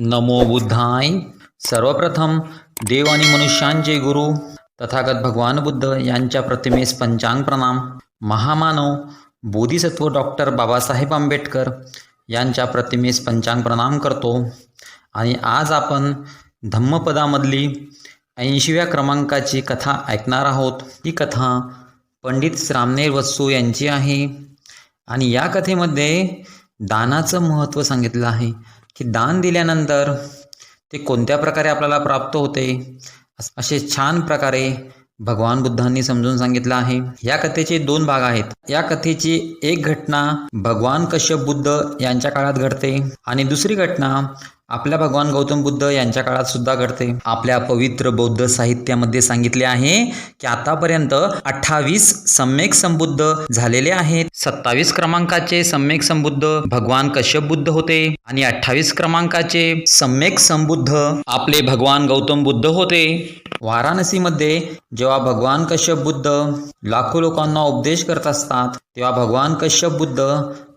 नमो बुद्धाय। सर्वप्रथम देव आणि मनुष्यांचे गुरु तथागत भगवान बुद्ध यांच्या प्रतिमेस पंचांग प्रणाम। महामानव बोधिसत्व डॉक्टर बाबासाहेब आंबेडकर यांच्या प्रतिमेस पंचांग प्रणाम करतो। आणि आज आपण धम्मपदामधली ऐंशीव्या क्रमांकाची कथा ऐकणार आहोत। ही कथा पंडित श्रामनेर वत्सू यांची आहे। आणि या कथेमध्ये दानाचं महत्त्व सांगितलं आहे। की दान दिल्यानंतर ते कोणत्या प्रकारे आपल्याला प्राप्त होते? असे छान प्रकारे भगवान बुद्धांनी समजून सांगितलं आहे. या कथेचे दोन भाग आहेत. या कथेची एक घटना भगवान कश्यप बुद्ध यांच्या काळात घडते आणि दुसरी घटना आपल्या भगवान गौतम बुद्ध यांच्या काळात सुद्धा घडते. आपल्या पवित्र बौद्ध साहित्यामध्ये सांगितले आहे की आतापर्यंत अठ्ठावीस सम्यक संबुद्ध झालेले आहेत. सत्तावीस क्रमांकाचे सम्यक संबुद्ध भगवान कश्यप बुद्ध होते आणि अठ्ठावीस क्रमांकाचे सम्यक संबुद्ध आपले भगवान गौतम बुद्ध होते. वाराणसीमध्ये जेव्हा भगवान कश्यप बुद्ध लाखो लोकांना उपदेश करत असतात तेव्हा भगवान कश्यप बुद्ध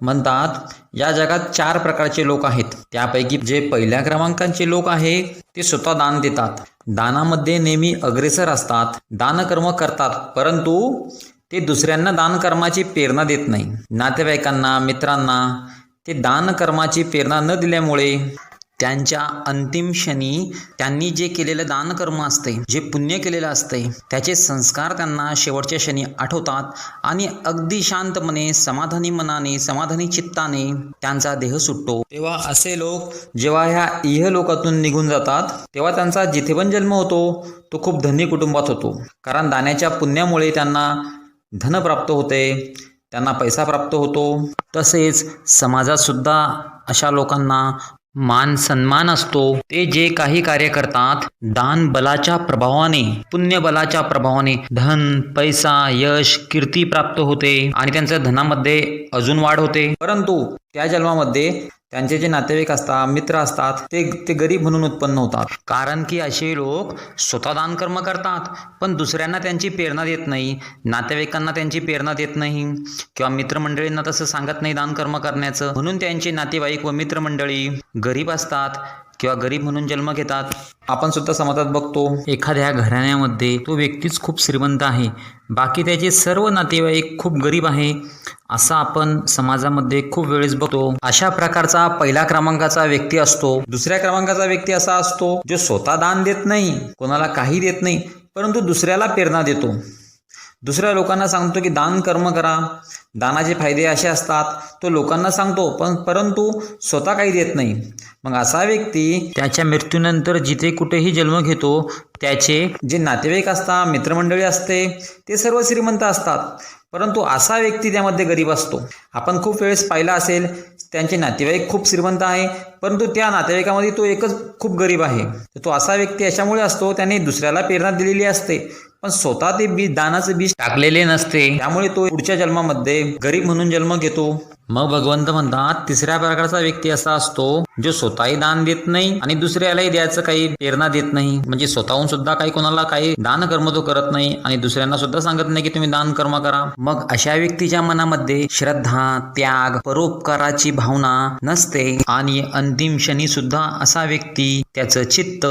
म्हणतात या जगात चार प्रकारचे लोक आहेत. त्यापैकी जे पहिल्या क्रमांकाचे लोक आहे ते स्वतः दान देतात. दानामध्ये नेहमी अग्रेसर असतात दानकर्म करतात परंतु ते दुसऱ्यांना दानकर्माची प्रेरणा देत नाही. नातेवाईकांना मित्रांना ते दानकर्माची प्रेरणा न दिल्यामुळे त्यांच्या अंतिम क्षणी त्यांनी जे केलेलं दानकर्म असते जे पुण्य केलेलं असते त्याचे संस्कार त्यांना शेवटच्या क्षणी आठवतात आणि अगदी शांतपणे समाधानी मनाने समाधानी चित्ताने त्यांचा देह सुटतो. तेव्हा असे लोक जेव्हा ह्या इहलोकातून निघून जातात तेव्हा त्यांचा जिथे पण जन्म होतो तो खूप धनी कुटुंबात होतो. कारण दाण्याच्या पुण्यामुळे त्यांना धन प्राप्त होते त्यांना पैसा प्राप्त होतो. तसेच समाजात सुद्धा अशा लोकांना मान सन्मान असतो. ते जे काही कार्य करतात दान बलाच्या प्रभावाने पुण्य बलाच्या प्रभावाने धन पैसा यश कीर्ती प्राप्त होते आणि त्यांच्या धनामध्ये अजून वाढ होते. परंतु त्या जन्मामध्ये त्यांचे जे नातेवाईक असतात मित्र असतात ते ते गरीब म्हणून उत्पन्न होतात. कारण की असे लोक स्वतः दानकर्म करतात पण दुसऱ्यांना त्यांची प्रेरणा देत नाही नातेवाईकांना त्यांची प्रेरणा देत नाही किंवा मित्रमंडळींना तसं सांगत नाही दानकर्म करण्याचं. म्हणून त्यांचे नातेवाईक व मित्रमंडळी गरीब असतात किंवा गरीब म्हणून जन्म घेतात आपण सुद्धा समाजात बघतो एखाद्या घराण्यामध्ये तो व्यक्तीच खूप श्रीमंत आहे. बाकी त्याचे सर्व नातेवाईक खूप गरीब आहे असं आपण समाजामध्ये खूप वेळेस बघतो. अशा प्रकारचा पहिल्या क्रमांकाचा व्यक्ती असतो. दुसऱ्या क्रमांकाचा व्यक्ती असा असतो जो स्वतः दान देत नाही कोणाला काही देत नाही परंतु दुसऱ्याला प्रेरणा देतो. दुसऱ्या लोकांना सांगतो की दान कर्म करा. दानाचे फायदे असे असतात. तो लोकांना सांगतो पण परंतु स्वतः काही देत नाही. मग असा व्यक्ती त्याच्या मृत्यूनंतर जिथे कुठेही जन्म घेतो त्याचे जे नातेवाईक असतात मित्रमंडळी असते ते सर्व श्रीमंत असतात. परंतु असा व्यक्ती त्यामध्ये गरीब असतो. आपण खूप वेळेस पाहिला असेल त्यांचे नातेवाईक खूप श्रीमंत आहे परंतु त्या नातेवाईकामध्ये तो एकच खूप गरीब आहे. तो असा व्यक्ती अशामुळे असतो त्याने दुसऱ्याला प्रेरणा दिलेली असते. पण स्वतः ते बीज दानाचं बीज टाकलेले नसते. त्यामुळे तो पुढच्या जन्मामध्ये गरीब म्हणून जन्म घेतो. मग भगवंत म्हणतात तिसऱ्या प्रकारचा व्यक्ती असा असतो जो स्वतःही दान देत नाही आणि दुसऱ्यालाही द्यायचं काही प्रेरणा देत नाही. म्हणजे स्वतःहून सुद्धा काही कोणाला काही दान कर्म तो करत नाही आणि दुसऱ्यांना सुद्धा सांगत नाही की तुम्ही दान कर्म करा. मग अशा व्यक्तीच्या मनामध्ये श्रद्धा त्याग परोपकाराची भावना नसते आणि अंतिम क्षणी सुद्धा असा व्यक्ती त्याचं चित्त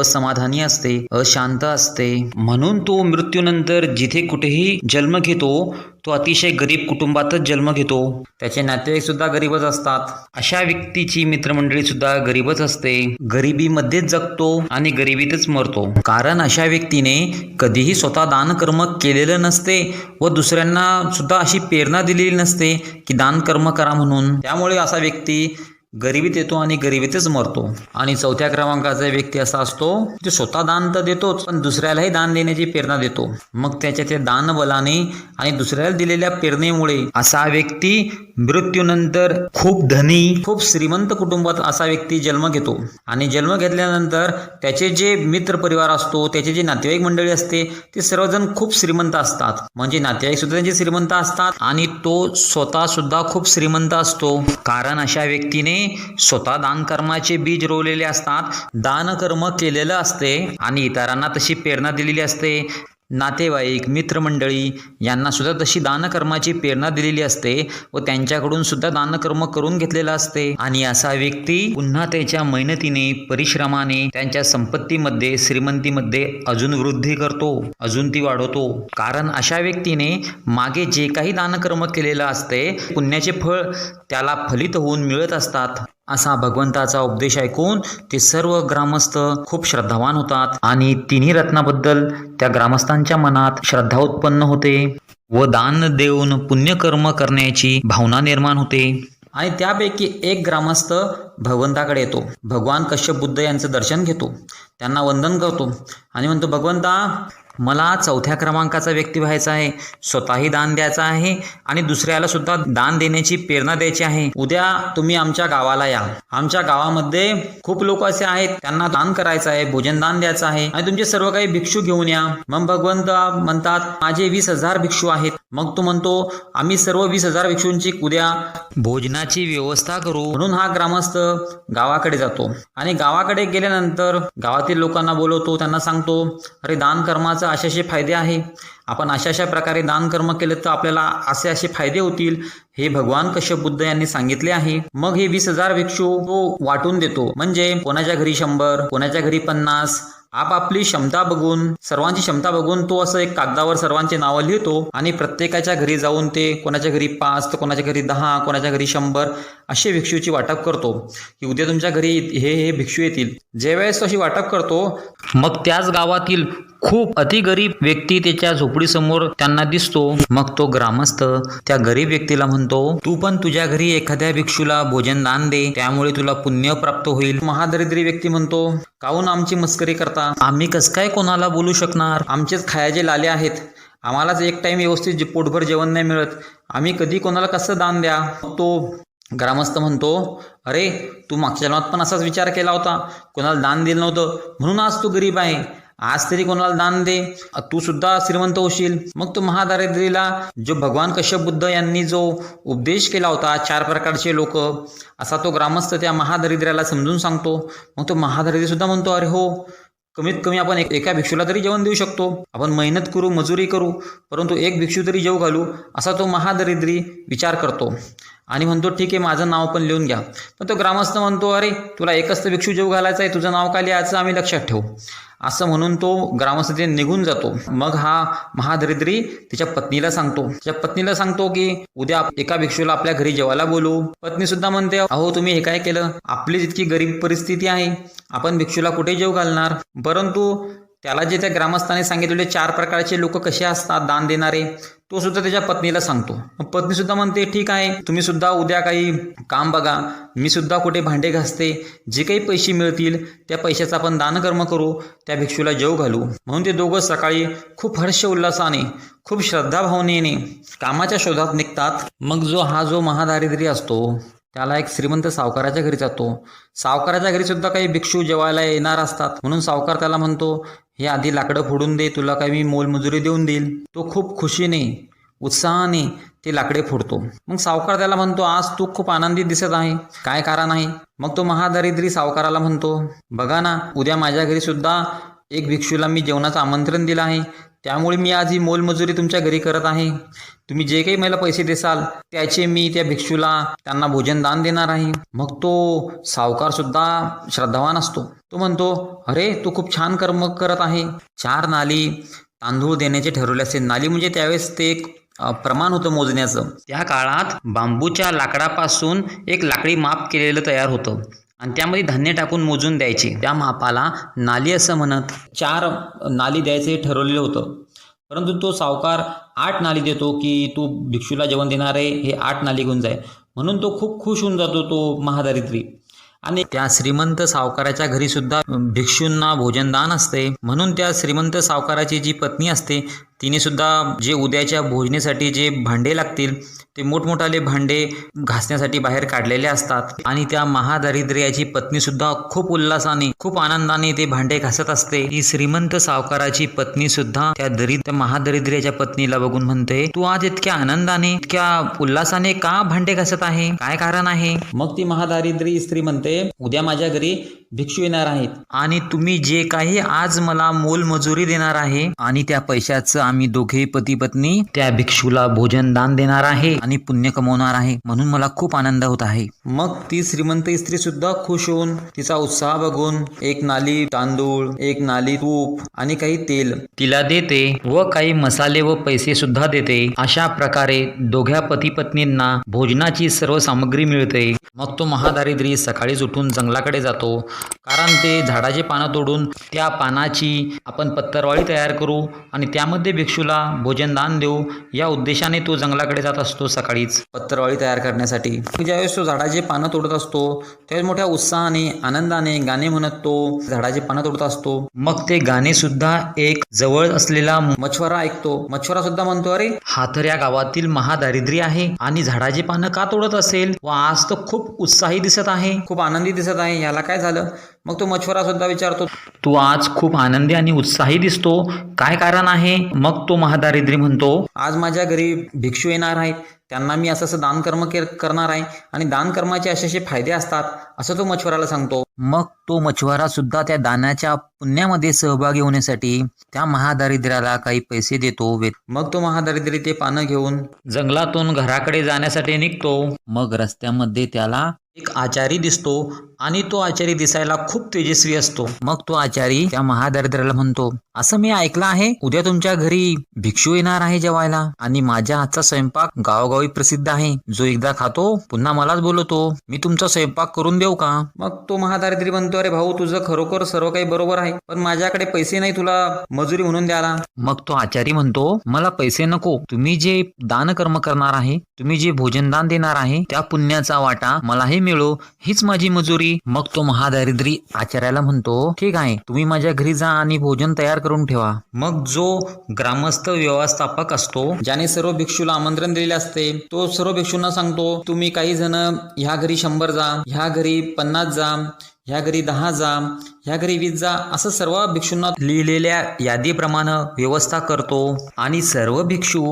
असमाधानी असते अशांत असते. म्हणून तो मृत्यूनंतर जिथे कुठेही जन्म घेतो तो अतिशय गरीब कुटुंबातच जन्म घेतो. त्याचे नातेवाईक सुद्धा गरीबच असतात. अशा व्यक्तीची मित्रमंडळी सुद्धा गरीबच असते. गरिबीमध्येच जगतो आणि गरिबीतच मरतो. कारण अशा व्यक्तीने कधीही स्वतः दानकर्म केलेलं नसते व दुसऱ्यांना सुद्धा अशी प्रेरणा दिलेली नसते की दानकर्म करा म्हणून. त्यामुळे असा व्यक्ती गरिबीत येतो आणि गरिबीतच मरतो. आणि चौथ्या क्रमांकाचा व्यक्ती असा असतो जो स्वतः दान तर देतोच पण दुसऱ्यालाही दान देण्याची प्रेरणा देतो. मग त्याच्या त्या दानबलाने आणि दुसऱ्याला दिलेल्या प्रेरणेमुळे असा व्यक्ती मृत्यूनंतर खूप धनी खूप श्रीमंत कुटुंबात असा व्यक्ती जन्म घेतो. आणि जन्म घेतल्यानंतर त्याचे जे मित्र परिवार असतो त्याचे जे नातेवाईक मंडळी असते ते सर्वजण खूप श्रीमंत असतात. म्हणजे नातेवाईक सुद्धा त्यांचे श्रीमंत असतात आणि तो स्वतः सुद्धा खूप श्रीमंत असतो. कारण अशा व्यक्तीने स्वतः दानकर्माचे बीज रोवलेले असतात दानकर्म केलेलं असते आणि इतरांना तशी प्रेरणा दिलेली असते. नातेवाईक मित्रमंडळी यांना सुद्धा तशी दानकर्माची प्रेरणा दिलेली असते व त्यांच्याकडून सुद्धा दानकर्म करून घेतलेलं असते. आणि असा व्यक्ती पुन्हा त्याच्या मेहनतीने परिश्रमाने त्यांच्या संपत्तीमध्ये श्रीमंतीमध्ये अजून वृद्धी करतो अजून ती वाढवतो. कारण अशा व्यक्तीने मागे जे काही दानकर्म केलेलं असते पुण्याचे फळ त्याला फलित होऊन मिळत असतात. असा भगवंताचा उपदेश ऐकून ते सर्व ग्रामस्थ खूप श्रद्धावान होतात आणि तिन्ही रत्नाबद्दल त्या ग्रामस्थांच्या मनात श्रद्धा उत्पन्न होते व दान देऊन पुण्यकर्म करण्याची भावना निर्माण होते. आणि त्यापैकी एक ग्रामस्थ भगवंताकडे येतो. भगवान कश्यप बुद्ध यांचं दर्शन घेतो. त्यांना वंदन करतो. आणि म्हणतो भगवंता मला चौथ्या क्रमांकाचा व्यक्ती व्हायचा आहे. स्वतःही दान द्यायचा आहे आणि दुसऱ्याला सुद्धा दान देण्याची प्रेरणा द्यायची आहे. उद्या तुम्ही आमच्या गावाला या. आमच्या गावामध्ये खूप लोक असे आहेत त्यांना दान करायचं आहे भोजन दान द्यायचं आहे. आणि तुमचे सर्व काही भिक्षू घेऊन या. मग भगवंत म्हणतात माझे वीस हजार भिक्षू आहेत. मग तो म्हणतो आम्ही सर्व वीस हजार भिक्षूंची उद्या भोजनाची व्यवस्था करू. म्हणून हा ग्रामस्थ गावाकडे जातो. आणि गावाकडे गेल्यानंतर गावातील लोकांना बोलवतो त्यांना सांगतो अरे दान कर्माचा असे असे फायदे आहे. आपण अशा अशा प्रकारे दानकर्म केले तर आपल्याला असे असे फायदे होतील. हे भगवान कश्यप बुद्ध यांनी सांगितले आहे. मग हे वीस हजार भिक्षू तो वाटून देतो. म्हणजे कोणाच्या घरी शंभर कोणाच्या घरी पन्नास? आपापली क्षमता बघून सर्वांची क्षमता बघून तो असं एक कागदावर सर्वांचे नावं लिहितो आणि प्रत्येकाच्या घरी जाऊन ते कोणाच्या घरी पाच तर कोणाच्या घरी दहा कोणाच्या घरी शंभर असे भिक्षूची वाटप करतो. की उद्या तुमच्या घरी हे हे भिक्षू येतील. ज्यावेळेस तो अशी वाटप करतो मग त्याच गावातील खूप अतिगरीब व्यक्ती त्याच्या झोपडीसमोर त्यांना दिसतो. मग तो ग्रामस्थ त्या गरीब व्यक्तीला म्हणतो तू पण तुझ्या घरी एखाद्या भिक्षूला भोजन दान दे त्यामुळे तुला पुण्य प्राप्त होईल. महादरिद्री व्यक्ती म्हणतो काहून आमची मस्करी करता? आम्ही कस काय कोणाला बोलू शकणार? आमचेच खायाचे लाले आहेत. आम्हालाच एक टाइम व्यवस्थित पोटभर जेवण नाही मिळत. आम्ही कधी कोणाला कसं दान द्या? तो ग्रामस्थ म्हणतो अरे तू मागच्या जन्मात पण असाच विचार केला होता. कोणाला दान दिलं नव्हतं. म्हणून आज तू गरीब आहे. आज तरी कोणाला दान दे. तू सुद्धा श्रीमंत होशील. मग तो महादारिद्रीला जो भगवान कश्यप बुद्ध यांनी जो उपदेश केला होता चार प्रकारचे लोक असा तो ग्रामस्थ त्या महादारिद्र्याला समजून सांगतो. मग तो महादारिद्र्य सुद्धा म्हणतो अरे हो कमीत कमी आपण एक एका भिक्षूला तरी जेवण देऊ शकतो. आपण मेहनत करू मजुरी करू परंतु एक भिक्षू तरी जेव घालू असा तो महादरिद्री विचार करतो. आणि म्हणतो ठीक आहे माझं नाव पण लिहून घ्या. पण तो ग्रामस्थ म्हणतो अरे तुला एकच तर भिक्षू जेव घालायचा आहे तुझं नाव काय लिहायचं आम्ही लक्षात ठेवू. असं म्हणून तो ग्रामस्थ तिथे निघून जातो. मग हा महादरिद्री तिच्या पत्नीला सांगतो. तिच्या पत्नीला सांगतो की उद्या एका भिक्षूला आपल्या घरी जेवायला बोलू. पत्नी सुद्धा म्हणते अहो तुम्ही हे काय केलं? आपली जितकी गरीब परिस्थिती आहे आपण भिक्षूला कुठे जेव घालणार? परंतु त्याला जे त्या ग्रामस्थाने सांगितलेले चार प्रकारचे लोक कसे असतात दान देणारे? तो सुद्धा त्याच्या पत्नीला सांगतो. मग पत्नी सुद्धा म्हणते ठीक आहे तुम्ही सुद्धा उद्या काही काम बघा. मी सुद्धा कुठे भांडे घासते. जे काही पैसे मिळतील त्या पैशाचा आपण दानकर्म करू त्या भिक्षूला जेव घालू. म्हणून ते दोघं सकाळी खूप हर्ष उल्हासाने खूप श्रद्धाभावनेने कामाच्या शोधात निघतात. मग जो हा जो महादारिद्र्य असतो त्याला एक श्रीमंत सावकाराच्या घरी जातो. सावकाराच्या घरी सुद्धा काही भिक्षू जेवायला येणार असतात. म्हणून सावकार त्याला म्हणतो हे आधी लाकडं फोडून दे तुला काही मी मोलमजुरी देऊन देईल. तो खूप खुशीने उत्साहाने ते लाकडे फोडतो. मग सावकार त्याला म्हणतो आज तू खूप आनंदी दिसत आहे. काय कारण आहे? मग तो महादरिद्री सावकाराला म्हणतो बघा ना उद्या माझ्या घरी सुद्धा एक भिक्षूला मी जेवणाचं आमंत्रण दिलं आहे. त्यामुळे मी आज ही मोलमजुरी तुमच्या घरी करत आहे. तुम्ही जे काही मला पैसे देसाल त्याचे मी त्या भिक्षूला त्यांना भोजन दान देणार आहे. मग तो सावकार सुद्धा श्रद्धावान असतो. तो म्हणतो अरे तू खूप छान कर्म करत आहे. चार नाली तांदूळ देण्याचे ठरवले असते नाली म्हणजे त्यावेळेस ते एक प्रमाण होतं मोजण्याचं. त्या काळात बांबूच्या लाकडापासून एक लाकडी माप केलेलं तयार होतं. आणि त्यामध्ये धान्य टाकून मोजून द्यायचे. त्या मापाला नाली असं म्हणत चार नाली द्यायचे ठरवलेलं होतं. परंतु तो सावकार आठ नाली देतो की तू भिक्षूला जेवण देणार आहे हे आठ नाली घेऊन जाय. म्हणून तो खूप खुश होऊन जातो तो महादारिद्री आणि त्या श्रीमंत सावकाराच्या घरी सुद्धा भिक्षूंना भोजनदान असते. म्हणून त्या श्रीमंत सावकाराची जी पत्नी असते तिने सुद्धा जे उद्याच्या भोजनेसाठी जे भांडे लागतील ते मोठमोठाले भांडे घासण्यासाठी बाहेर काढलेले असतात. आणि त्या महादारिद्र्याची पत्नी सुद्धा खूप उल्हासाने खूप आनंदाने ते भांडे घासत असते. ही श्रीमंत सावकाराची पत्नी सुद्धा त्या दरिद्र महादारिद्र्याच्या पत्नीला बघून म्हणते तू आज इतक्या आनंदाने इतक्या उल्हासाने का भांडे घासत आहे? काय कारण आहे? मग ती महादारिद्र्य स्त्री म्हणते उद्या माझ्या घरी भिक्षू येणार आहेत. आणि तुम्ही जे काही आज मला मोलमजुरी देणार आहे आणि त्या पैशाचं आम्ही दोघे पती पत्नी त्या भिक्षूला भोजन दान देणार आहे आणि पुण्य कमवणार आहे म्हणून मला खूप आनंद होत आहे. मग ती श्रीमंत स्त्री सुद्धा खुश होऊन तिचा उत्साह बघून एक नाली तांदूळ एक नाली तूप आणि काही तेल तिला देते व काही मसाले व पैसे सुद्धा देते. अशा प्रकारे दोघ्या पती पत्नींना भोजनाची सर्व सामग्री मिळते. मग तो महादारिद्री सकाळीच उठून जंगलाकडे जातो. कारण ते झाडाचे पानं तोडून त्या पानाची आपण पत्तरवाळी तयार करू आणि त्यामध्ये भिक्षूला भोजनदान देऊ या उद्देशाने तो जंगलाकडे जात असतो सकाळीच. पत्रवाळी तयार करण्यासाठी. ज्यावेळेस तो झाडाचे पानं तोडत असतो त्यावेळेस मोठ्या उत्साहाने आनंदाने गाणे म्हणत तो झाडाचे पानं तोडत असतो. मग ते गाणे सुद्धा एक जवळ असलेला मछवारा ऐकतो. मछवारा सुद्धा म्हणतो अरे हा तर या गावातील महादारिद्र्य आहे आणि झाडाचे पानं का तोडत असेल? व आज तर खूप उत्साही दिसत आहे. खूप आनंदी दिसत आहे. याला काय झालं? मग तो मछवारा सुद्धा विचारतो तू आज खूप आनंदी आणि उत्साही दिसतो. काय कारण आहे? मग तो महादारिद्र्य म्हणतो आज माझ्या घरी भिक्षू येणार आहेत. त्यांना मी असं असं दानकर्म के करणार आहे आणि दानकर्माचे असे असे फायदे असतात असं तो मछवाराला सांगतो. मग तो मछुवारा सुद्धा त्या दानाच्या पुण्यामध्ये सहभागी होण्यासाठी त्या महादारिद्र्याला काही पैसे देतो. मग तो महादारिद्र्य ते पानं घेऊन जंगलातून घराकडे जाण्यासाठी निघतो. मग रस्त्यामध्ये त्याला एक आचारी दिसतो आणि तो आचारी दिसायला खूप तेजस्वी असतो. मग तो आचारी त्या महादारिद्र्याला म्हणतो असं मी ऐकलं आहे उद्या तुमच्या घरी भिक्षू येणार आहे जेवायला आणि माझ्या हातचा स्वयंपाक गावोगावी प्रसिद्ध आहे. जो एकदा खातो पुन्हा मलाच बोलवतो. मी तुमचा स्वयंपाक करून देऊ का? मग तो महादार महादारिद्र्य म्हणतो अरे भाऊ तुझं खरोखर सर्व काही बरोबर आहे पण माझ्याकडे पैसे नाही तुला मजुरी म्हणून द्याला मग तो आचारी म्हणतो मला पैसे नको तुम्ही जे दानकर्म करणार आहे तुम्ही जे भोजनदान देणार आहे त्या पुण्याचा वाटा मलाही मिळो हीच माझी मजुरी. मग तो महादारिद्री आचार्याला म्हणतो ठीक आहे तुम्ही माझ्या घरी जा आणि भोजन तयार करून ठेवा. मग जो ग्रामस्थ व्यवस्थापक असतो ज्याने सर्व भिक्षूला आमंत्रण दिलेले असते तो सर्व भिक्षूंना सांगतो तुम्ही काही जण ह्या घरी शंभर जा ह्या घरी पन्नास जा ह्या घरी दहा जा ह्या घरी वीस जा असं सर्व भिक्षूंना लिहिलेल्या यादीप्रमाणे व्यवस्था करतो. आणि सर्व भिक्षू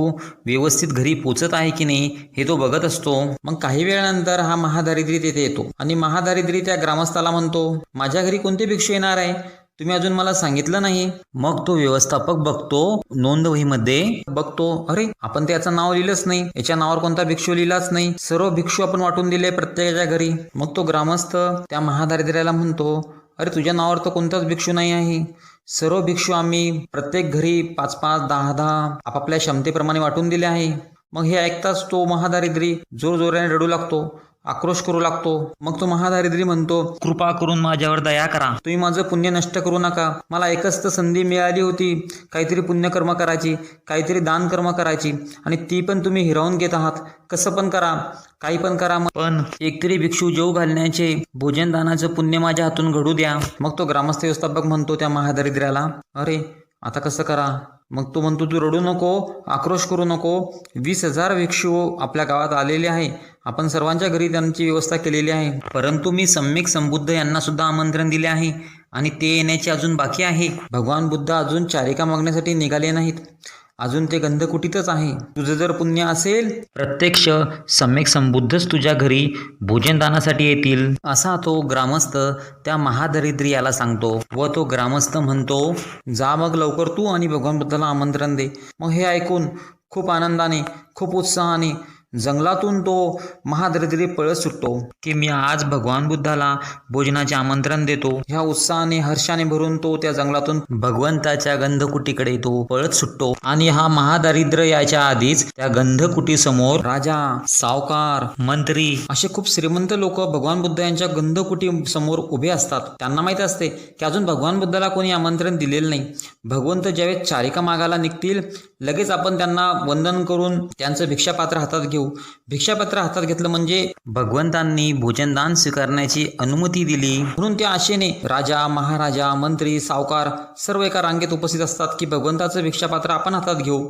व्यवस्थित घरी पोचत आहे की नाही हे तो बघत असतो. मग काही वेळानंतर हा महादारिद्री तिथे येतो. आणि महादारिद्री त्या ग्रामस्थाला म्हणतो माझ्या घरी कोणते भिक्षू येणार आहे? तुम्ही अजून मला सांगितलं नाही. मग तो व्यवस्थापक बघतो नोंदवहीमध्ये बघतो अरे आपण त्याचं नाव लिहिलंच नाही. याच्या नावावर कोणता भिक्षू लिहिलाच नाही. सर्व भिक्षू आपण वाटून दिले प्रत्येकाच्या घरी. मग तो ग्रामस्थ त्या महादारिद्र्याला म्हणतो अरे तुझ्या नावावर तर कोणताच भिक्षू नाही आहे. सर्व भिक्षू आम्ही प्रत्येक घरी पाच पाच दहा दहा आपापल्या क्षमतेप्रमाणे वाटून दिले आहे. मग हे ऐकताच तो महादारिद्री जोर जोराने रडू लागतो. आक्रोश करू लागतो. मग तो महादारिद्री म्हणतो कृपा करून माझ्यावर दया करा. तुम्ही माझं पुण्य नष्ट करू नका. मला एकच तर संधी मिळाली होती काहीतरी पुण्यकर्म करायची काहीतरी दानकर्म करायची. आणि ती पण तुम्ही हिरावून घेत आहात. कसं पण करा काही पण करा. पण एकतरी भिक्षू जेव घालण्याचे भोजन दानाचं पुण्य माझ्या हातून घडू द्या. मग तो ग्रामस्थ व्यवस्थापक म्हणतो त्या महादारिद्र्याला अरे आता कसं करा? मग तो म्हणतो तू रडू नको आक्रोश करू नको. वीस हजार भिक्षू आपल्या गावात आलेले आहे. आपण सर्वांच्या घरी त्यांची व्यवस्था केलेली आहे. परंतु मी सम्यक संबुद्ध यांना सुद्धा आमंत्रण दिले आहे आणि ते येण्याचे अजून बाकी आहे. भगवान बुद्ध अजून चारिका मागण्यासाठी निघाले नाहीत. अजून ते गंधकुटीतच आहे? तुझं जर पुण्य असेल प्रत्यक्ष सम्यक संबुद्धच तुझ्या घरी भोजनदानासाठी येतील. असा तो ग्रामस्थ त्या महादरिद्री याला सांगतो व तो ग्रामस्थ म्हणतो जा मग लवकर तू आणि भगवान बुद्धाला आमंत्रण दे. मग हे ऐकून खूप आनंदाने खूप उत्साहाने जंगलातून तो महादरिद्री पळत सुटतो की मी आज भगवान बुद्धाला भोजनाचे आमंत्रण देतो. ह्या उत्साहाने हर्षाने भरून तो त्या जंगलातून भगवंताच्या गंधकुटीकडे तो पळत सुटतो. आणि हा महादारिद्र्य याच्या आधीच त्या गंधकुटी समोर राजा सावकार मंत्री असे खूप श्रीमंत लोक भगवान बुद्ध यांच्या गंधकुटी समोर उभे असतात. त्यांना माहीत असते की अजून भगवान बुद्धाला कोणी आमंत्रण दिलेलं नाही. भगवंत ज्यावेळेस चारिका मागायला निघतील लगेच आपण त्यांना वंदन करून त्यांचं भिक्षापात्र हातात घेऊ. देऊ भिक्षापत्र हातात घेतलं म्हणजे भगवंतांनी भोजनदान स्वीकारण्याची अनुमती दिली. म्हणून त्या आशेने राजा महाराजा मंत्री सावकार सर्व एका रांगेत उपस्थित असतात की भगवंताचं भिक्षापात्र आपण हातात घेऊ.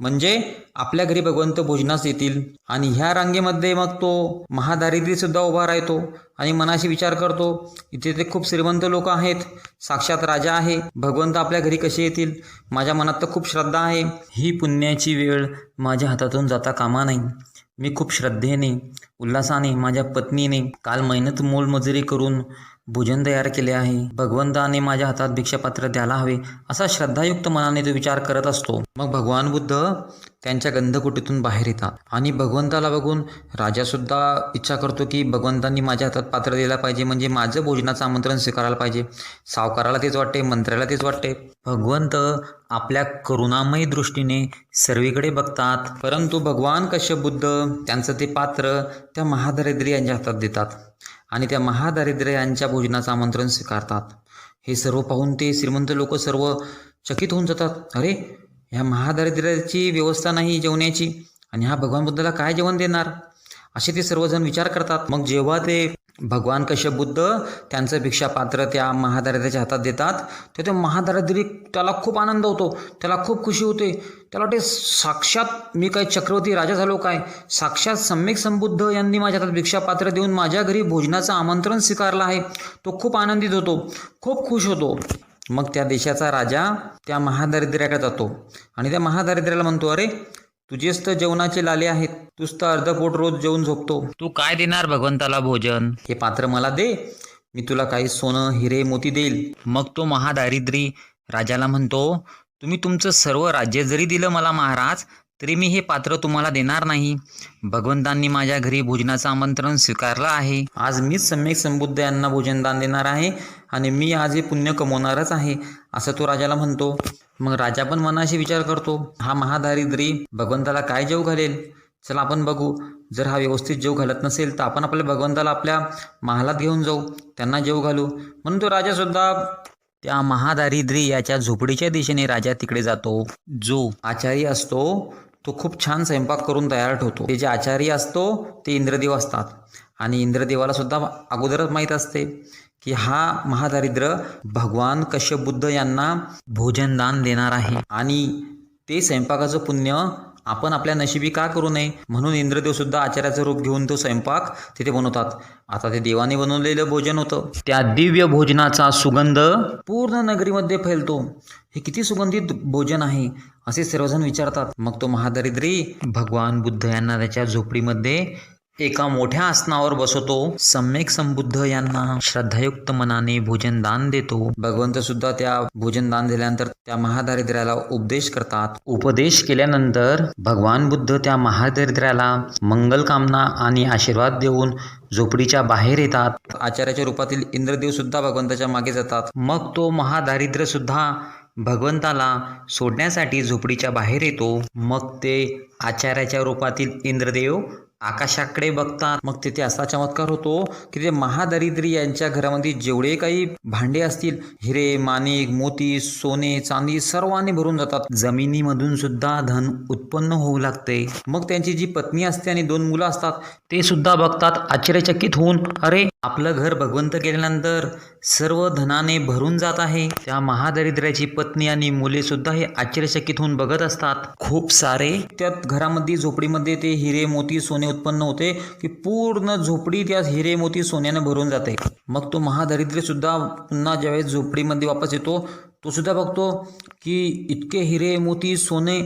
म्हणजे आपल्या घरी भगवंत भोजनास येतील आणि ह्या रांगेमध्ये मग तो महादारिद्र्य सुद्धा उभा राहतो आणि मनाशी विचार करतो इथे ते खूप श्रीमंत लोक आहेत. साक्षात राजा आहे. भगवंत आपल्या घरी कसे येतील? माझ्या मनात तर खूप श्रद्धा आहे. ही पुण्याची वेळ माझ्या हातातून जाता कामा नाही मी खूप श्रद्धेने उल्हासाने माझ्या पत्नीने काल मेहनत मोलमजुरी करून भोजन तयार केले आहे. भगवंताने माझ्या हातात भिक्षापात्र द्यायला हवे असा श्रद्धायुक्त मनाने तो विचार करत असतो. मग भगवान बुद्ध त्यांच्या गंधकुटीतून बाहेर येतात आणि भगवंताला बघून राजासुद्धा इच्छा करतो की भगवंतांनी माझ्या हातात पात्र दिला पाहिजे म्हणजे माझं भोजनाचं आमंत्रण स्वीकारायला पाहिजे. सावकाराला तेच वाटते मंत्र्याला तेच वाटते. भगवंत आपल्या करुणामयी दृष्टीने सर्वीकडे बघतात. परंतु भगवान कश्यप बुद्ध त्यांचं ते पात्र त्या महादरिद्री यांच्या हातात देतात. आणि त्या महादारिद्र्य यांच्या भोजनाचं आमंत्रण स्वीकारतात. हे सर्व पाहून ते श्रीमंत लोक सर्व चकित होऊन जातात. अरे ह्या महादारिद्र्याची व्यवस्था नाही जेवण्याची आणि हा भगवान बुद्धाला काय जेवण देणार? असे ते सर्वजण विचार करतात. मग जेव्हा ते भगवान कश्यप बुद्ध त्यांचं भिक्षापात्र त्या महादारिद्र्याच्या हातात देतात तर ते महादारिद्र्य त्याला खूप आनंद होतो त्याला खूप खुशी होते. त्याला वाटते साक्षात मी काय चक्रवर्ती राजा झालो काय? साक्षात सम्यक संबुद्ध यांनी माझ्या हातात भिक्षापात्र देऊन माझ्या घरी भोजनाचं आमंत्रण स्वीकारलं आहे. तो खूप आनंदित होतो खूप खुश होतो. मग त्या देशाचा राजा त्या महादारिद्र्याकडे जातो आणि त्या महादारिद्र्याला म्हणतो अरे तुझेच तर जेवणाचे लाले आहेत. तूच तर अर्ध पोट रोज जेवून झोपतो. तू काय देणार भगवंताला भोजन? हे पात्र मला दे. मी तुला काही सोनं हिरे मोती देईल. मग तो महादारिद्री राजाला म्हणतो तुम्ही तुमचं सर्व राज्य जरी दिलं मला महाराज तरी मी हे पात्र तुम्हाला देणार नाही. भगवंतांनी माझ्या घरी भोजनाचं आमंत्रण स्वीकारलं आहे. आज मीच सम्यक संबुद्ध यांना भोजनदान देणार आहे आणि मी आज हे पुण्य कमवणारच आहे असं तो राजाला म्हणतो. मग राजा पण मनाशी विचार करतो हा महादारिद्री भगवंताला काय जेव घालेल? चला आपण बघू. जर हा व्यवस्थित जेव घालत नसेल तर आपण आपल्या भगवंताला आपल्या महालात घेऊन जाऊ. त्यांना जेव घालू. म्हणून तो राजासुद्धा त्या महादारिद्री याच्या झोपडीच्या दिशेने राजा तिकडे जातो. जो आचारी असतो तो खूप छान स्वयंपाक करून तयार ठेवतो. ते जे आचारी असतो ते इंद्रदेव असतात. आणि इंद्रदेवाला सुद्धा अगोदरच माहीत असते की हा महादारिद्र भगवान कश्यप बुद्ध यांना भोजनदान देणार आहे. आणि ते स्वयंपाकाचं पुण्य आपण आपल्या नशिबी का करू नये? म्हणून इंद्रदेव सुद्धा आचार्याचं रूप घेऊन तो स्वयंपाक तिथे बनवतात. आता ते देवाने बनवलेलं भोजन होतं. त्या दिव्य भोजनाचा सुगंध पूर्ण नगरीमध्ये फैलतो. हे किती सुगंधित भोजन आहे. असे सर्वजण विचारतात मग तो महादरिद्री भगवान बुद्ध यांना त्याच्या झोपडीमध्ये एका मोठ्या आसनावर बसवतो. सम्यक संबुद्ध यांना श्रद्धायुक्त मनाने भोजन दान देतो. भगवंत सुद्धा त्या भोजन दान दिल्यानंतर त्या महादारिद्र्याला उपदेश करतात. उपदेश केल्यानंतर भगवान बुद्ध त्या महादारिद्र्याला मंगल कामना आणि आशीर्वाद देऊन झोपडीच्या बाहेर येतात. आचार्याच्या रूपातील इंद्रदेव सुद्धा भगवंताच्या मागे जातात. मग तो महादारिद्र्य सुद्धा भगवंताला सोडण्यासाठी झोपडीच्या बाहेर येतो. मग ते आचार्याच्या रूपातील इंद्रदेव आकाशाकडे बघतात. मग तिथे असा चमत्कार होतो की ते महादरिद्री यांच्या घरामध्ये जेवढे काही भांडे असतील हिरे माणिक मोती सोने चांदी सर्वांनी भरून जातात. जमिनीमधून सुद्धा धन उत्पन्न होऊ लागते. मग त्यांची जी पत्नी असते आणि दोन मुलं असतात ते सुद्धा बघतात आश्चर्यचकित होऊन अरे आपलं घर भगवंत केल्यानंतर सर्व धनाने भरून जात आहे. त्या महादरिद्र्याची पत्नी आणि मुले सुद्धा हे आश्चर्यचकित होऊन बघत असतात. खूप सारे. त्यात घरामध्ये झोपडीमध्ये ते हिरे मोती सोने उत्पन्न होते की पूर्ण झोपडी त्या हिरे मोती सोन्याने भरून जाते. मग तो महादरिद्र्य सुद्धा पुन्हा ज्यावेळेस झोपडीमध्ये वापस येतो तो सुद्धा बघतो की इतके हिरे मोती सोने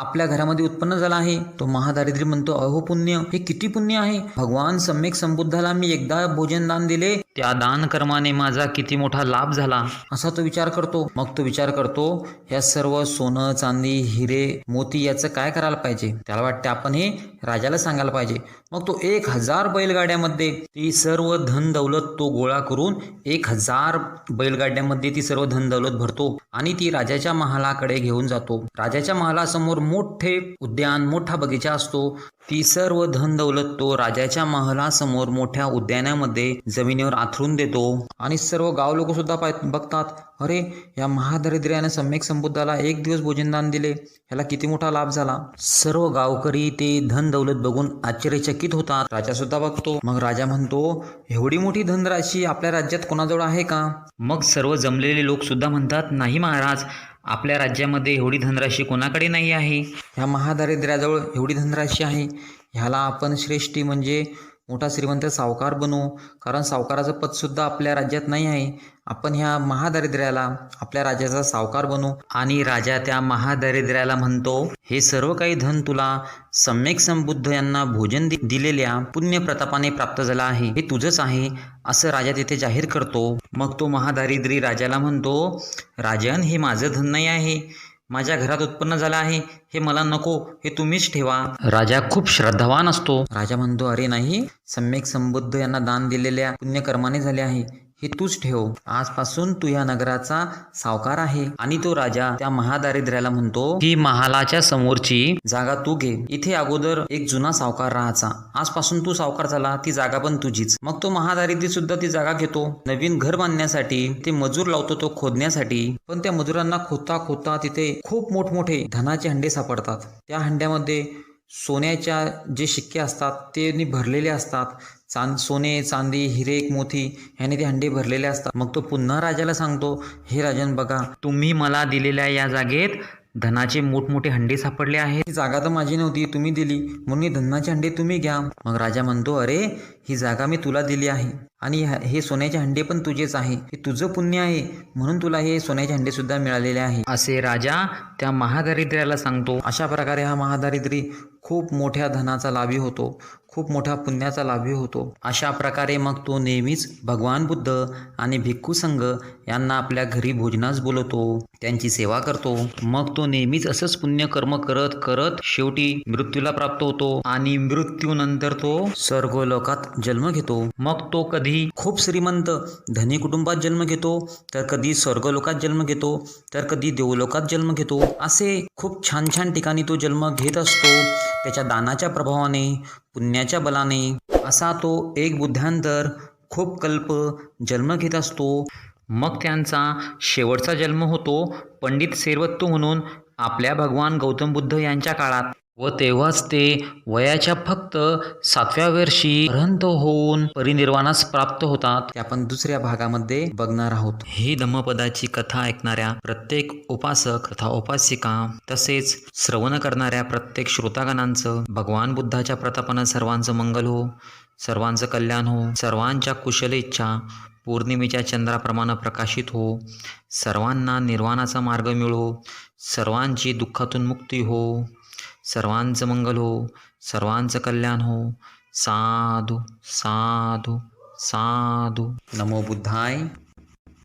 आपल्या घरामध्ये उत्पन्न झाला आहे. तो महादारिद्र्य म्हणतो अहो पुण्य हे किती पुण्य आहे? भगवान सम्यक संबुद्धाला मी एकदा भोजन दान दिले. त्या दान कर्माने माझा किती मोठा लाभ झाला. असा तो विचार करतो. मग तो विचार करतो या सर्व सोनं चांदी हिरे मोती याचं काय करायला पाहिजे? त्याला वाटते आपण हे राजाला सांगायला पाहिजे. मग तो एक हजार बैलगाड्यामध्ये ती सर्व धन दौलत तो गोळा करून एक हजार बैलगाड्यामध्ये ती सर्व धन दौलत भरतो आणि ती राजाच्या महालाकडे घेऊन जातो. राजाच्या महालासमोर मोठे उद्यान मोठा बगीचा असतो. ती सर्व धन दौलत तो राजाच्या महालासमोर मोठ्या उद्यानामध्ये जमिनीवर आथरून देतो. आणि सर्व गाव लोक सुद्धा बघतात. अरे या महादरिद्र्याने सम्यक संबुद्धाला एक दिवस भोजनदान दिले. ह्याला किती मोठा लाभ झाला? सर्व गावकरी ते धन दौलत बघून आश्चर्यचकित होतात. राजा सुद्धा बघतो. मग राजा म्हणतो एवढी मोठी धनराशी आपल्या राज्यात कोणाजवळ आहे का? मग सर्व जमलेले लोक सुद्धा म्हणतात नाही महाराज आपल्या राज्यामध्ये एवढी धनराशी कोणाकडे नाही आहे? ह्या महादारिद्र्याजवळ एवढी धनराशी आहे? ह्याला आपण श्रेष्ठी म्हणजे मोठा श्रीमंत सावकार बनू. कारण सावकाराचं पदसुद्धा आपल्या राज्यात नाही आहे. आपण ह्या महादारिद्र्याला आपल्या राज्याचा सावकार बनू. आणि राजा त्या महादारिद्र्याला म्हणतो हे सर्व काही धन तुला सम्यक संबुद्ध यांना भोजन दि- दिलेल्या पुण्य प्रतापाने प्राप्त झाला आहे. हे तुझंच आहे असं राजा तिथे जाहीर करतो. मग तो महादारिद्री राजाला म्हणतो राजन हे माझं धन नाही आहे. माझ्या घरात उत्पन्न झालं आहे हे मला नको हे तुम्हीच ठेवा. राजा खूप श्रद्धावान असतो. राजा म्हणतो अरे नाही सम्यक संबुद्ध यांना दान दिलेल्या पुण्यकर्माने झाले आहे. हे तूच ठेव. आजपासून तू या नगराचा सावकार आहे. आणि तो राजा त्या महादारिद्र्याला म्हणतो की महालाच्या समोरची जागा तू घे. इथे अगोदर एक जुना सावकार राहायचा. आजपासून तू सावकार झाला ती जागा पण तुझीच. मग तो महादारिद्र्य सुद्धा ती जागा घेतो. नवीन घर बांधण्यासाठी ते मजूर लावतो तो खोदण्यासाठी. पण त्या मजुरांना खोदता खोदता तिथे खूप मोठमोठे धनाचे हंडे सापडतात. त्या हंड्यामध्ये सोन्याच्या जे शिक्के असतात ते भरलेले असतात. चांद सोने चांदी हिरे मोती ह्याने ते हंडे भरलेले असतात. मग तो पुन्हा राजाला सांगतो हे राजन बघा तुम्ही मला दिलेल्या या जागेत धनाचे मोठमोठे हंडे सापडले आहेत. ही जागा तर माझी नव्हती तुम्ही दिली. म्हणून धनाचे हंडे तुम्ही घ्या. मग राजा म्हणतो अरे ही जागा मी तुला दिली आहे. आणि हे सोन्याचे हंडे पण तुझेच आहे. हे तुझं पुण्य आहे. म्हणून तुला हे सोन्याचे हंडे सुद्धा मिळालेले आहे. असे राजा त्या महादारिद्र्याला सांगतो. अशा प्रकारे हा महादारिद्री खूप मोठ्या धनाचा लाभी होतो. खूप मोठा पुण्याचा लाभही होतो. अशा प्रकारे मग तो नेहमीच भगवान बुद्ध आणि भिक्खू संघ यांना आपल्या घरी भोजनास बोलवतो. त्यांची सेवा करतो. मग तो नेहमीच असंच पुण्य कर्म करत करत शेवटी मृत्यूला प्राप्त होतो आणि मृत्यूनंतर तो स्वर्ग लोकात जन्म घेतो. मग तो कधी खूप श्रीमंत धनी कुटुंबात जन्म घेतो तर कधी स्वर्गलोकात जन्म घेतो तर कधी देवलोकात जन्म घेतो. असे खूप छान छान ठिकाणी तो जन्म घेत असतो. त्याच्या दानाच्या प्रभावाने पुण्याच्या बलाने असा तो एक बुद्धांतर खूप कल्प जन्म घेत असतो. मग त्यांचा शेवटचा जन्म होतो पंडित सेरवत्तू म्हणून आपल्या भगवान गौतम बुद्ध यांच्या काळात. व तेव्हाच ते वयाच्या फक्त सातव्या वर्षी अरहंत होऊन परिनिर्वाणास प्राप्त होतात. ते आपण दुसऱ्या भागामध्ये बघणार आहोत. ही धम्मपदाची कथा ऐकणाऱ्या प्रत्येक उपासक तथा उपासिका तसेच श्रवण करणाऱ्या प्रत्येक श्रोतागणांचं भगवान बुद्धाच्या प्रतापानं सर्वांचं मंगल हो सर्वांचं कल्याण हो सर्वांच्या कुशल इच्छा पौर्णिमेच्या चंद्राप्रमाणे प्रकाशित हो सर्वांना निर्वाणाचा मार्ग मिळो सर्वांची दुःखातून मुक्ती हो. सर्वांचं मंगल हो सर्वांचं कल्याण हो. साधू साधू साधू. नमो बुद्धाय.